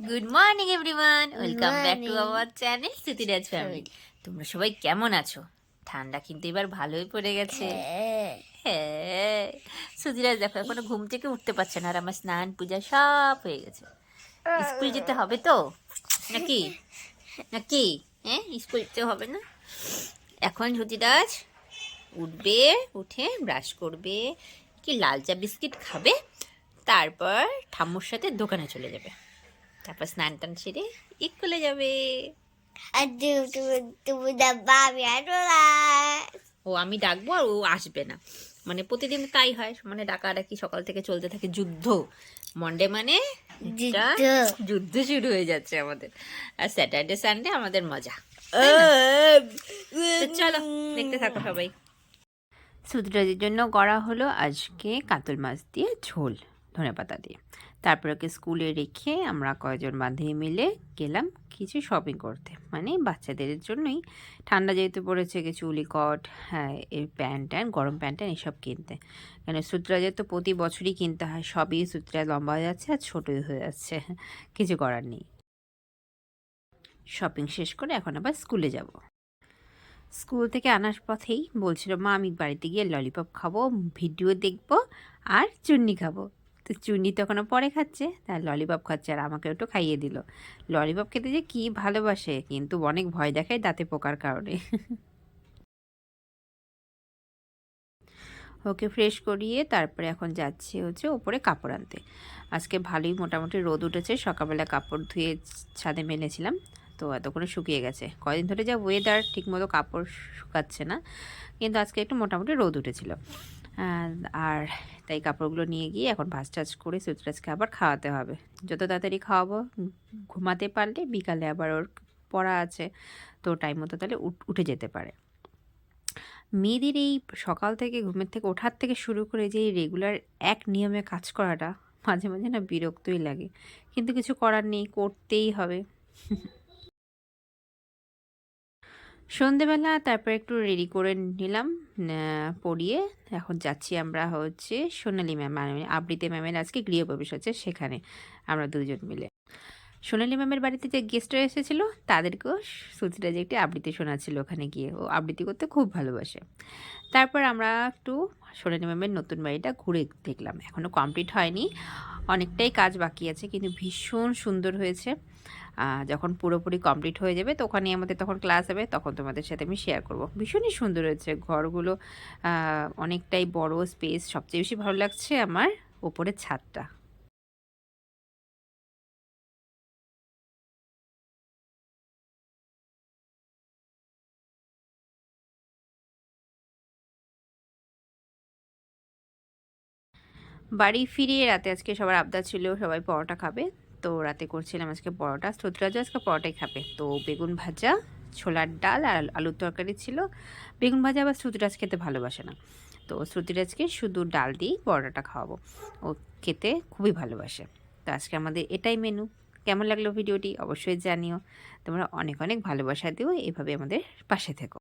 Good morning everyone welcome back to our channel Sutiraj family তোমরা সবাই কেমন আছো? ঠান্ডা কিন্তু এবার ভালোই পড়ে গেছে। হ্যাঁ। হ্যাঁ। সুতিরাজ দেখো এখনও ঘুম থেকে উঠতে পারছে না আর আমার স্নান পূজা সব হয়ে গেছে। স্কুল যেতে হবে তো? নাকি? নাকি? হ্যাঁ স্কুল যেতে হবে না? এখন সুতিরাজ উঠবে উঠে ব্রাশ করবে কি লাল চা বিস্কিট খাবে তারপর ঠাম্মুর সাথে দোকানে চলে যাবে। তারপর স্নান টান সেরে স্কুলে যাবে ও আমি ডাকবো আর ও আসবে না মানে প্রতিদিন তাই হয় মানে ডাকাডাকি সকাল থেকে চলতে থাকে যুদ্ধ মন্ডে মানে যুদ্ধ। শুরু হয়ে যাচ্ছে আমাদের আর স্যাটারডে সানডে আমাদের মজা চলো দেখতে থাকো সবাই সুতরাজের জন্য করা হলো আজকে কাতল মাছ দিয়ে ঝোল ধনে পাতা দিয়ে তারপর ওকে স্কুলে রেখে আমরা কয়েকজন বান্ধবী মিলে গেলাম কিছু শপিং করতে। মানে বাচ্চাদের জন্যই। ঠান্ডা যেহেতু পড়েছে, কিছু উলিকট হ্যাঁ এর প্যান্ট ট্যান্ট গরম প্যান্ট ট্যান্ট এসব কিনতে। কেন সুতরাজের তো প্রতি বছরই কিনতে হয়, সবই সুতরা লম্বা হয়ে যাচ্ছে আর ছোটোই হয়ে যাচ্ছে। কিছু করার নেই। শপিং শেষ করে এখন আবার স্কুলে যাব। স্কুল থেকে আনার পথেই বলছিল, মা, আমি বাড়িতে গিয়ে ললিপপ খাব, ভিডিও দেখব আর চুন্নি খাব। তো চুন্নি তো এখনও পরে খাচ্ছে, তার ললিপপ খাচ্ছে আর আমাকে একটু খাইয়ে দিল। ললিপপ খেতে যে কী ভালোবাসে, কিন্তু অনেক ভয় দেখায় দাঁতে পোকার কারণে। ওকে ফ্রেশ করিয়ে তারপরে এখন যাচ্ছে হচ্ছে ওপরে কাপড় আনতে। আজকে ভালোই মোটামুটি রোদ উঠেছে, সকালবেলা কাপড় ধুয়ে ছাদে মেলেছিলাম, তো এতক্ষণে শুকিয়ে গেছে। কদিন ধরে যা ওয়েদার ঠিকমতো কাপড় শুকাচ্ছে না, কিন্তু আজকে একটু মোটামুটি রোদ উঠেছিল। আর তাই কাপড়গুলো নিয়ে গিয়ে এখন ভাজ টাজ করে সুতরাজকে আবার খাওয়াতে হবে। যত তাড়াতাড়ি খাওয়াবো, ঘুমাতে পারলে বিকালে আবার ওর পড়া আছে, তো টাইম মতো তাহলে উঠ- যেতে পারে। মেয়েদের এই সকাল থেকে, ঘুমের থেকে ওঠার থেকে শুরু করে যে রেগুলার এক নিয়মে কাজ করাটা, মাঝে মাঝে না বিরক্তই লাগে। কিন্তু কিছু করার নেই, করতেই হবে। সন্ধেবেলা তারপর একটু রেডি করে নিলাম পড়িয়ে। এখন যাচ্ছি আমরা হচ্ছে সোনালি ম্যাম মানে আবৃতি ম্যামের আজকে গৃহপ্রবেশ হচ্ছে সেখানে, আমরা দুজন মিলে। সোনালি ম্যামের বাড়িতে যে গেস্টরা এসেছিল, তাদেরকেও সুচিরা যে একটি আবৃত্তি শোনাচ্ছিল ওখানে গিয়ে। ও আবৃত্তি করতে খুব ভালোবাসে। তারপর আমরা একটু সোনালি ম্যামের নতুন বাড়িটা ঘুরে দেখলাম। এখনও কমপ্লিট হয়নি। অনেকটাই কাজ বাকি আছে, কিন্তু ভীষণ সুন্দর হয়েছে। যখন পুরোপুরি কমপ্লিট হয়ে যাবে তো ওখানে আমাদের তখন ক্লাস হবে, তখন তোমাদের সাথে আমি শেয়ার করব। ভীষণই সুন্দর হয়েছে, ঘরগুলো অনেকটাই বড় স্পেস সবচেয়ে বেশি ভালো লাগছে আমার ওপরের ছাদটা। বাড়ি ফিরিয়ে রাতে আজকে সবার আবদার ছিল সবাই পরোটা খাবে। তো রাতে করছিলাম আজকে পরোটা। শ্রুতরাজও আজকে পরোটাই খাবে। তো বেগুন ভাজা, ছোলার ডাল আর আলুর তরকারি ছিল। বেগুন ভাজা আবার শ্রুতিরাজ খেতে ভালোবাসে না। তো শ্রুতিরাজকে শুধু ডাল দিয়েই পরোটাটা খাওয়াবো। ও খেতে খুবই ভালোবাসে। তো আজকে আমাদের এটাই মেনু কেমন লাগল ভিডিওটি অবশ্যই জানিও। তোমরা অনেক অনেক ভালোবাসা দিও। এভাবে আমাদের পাশে থেকো।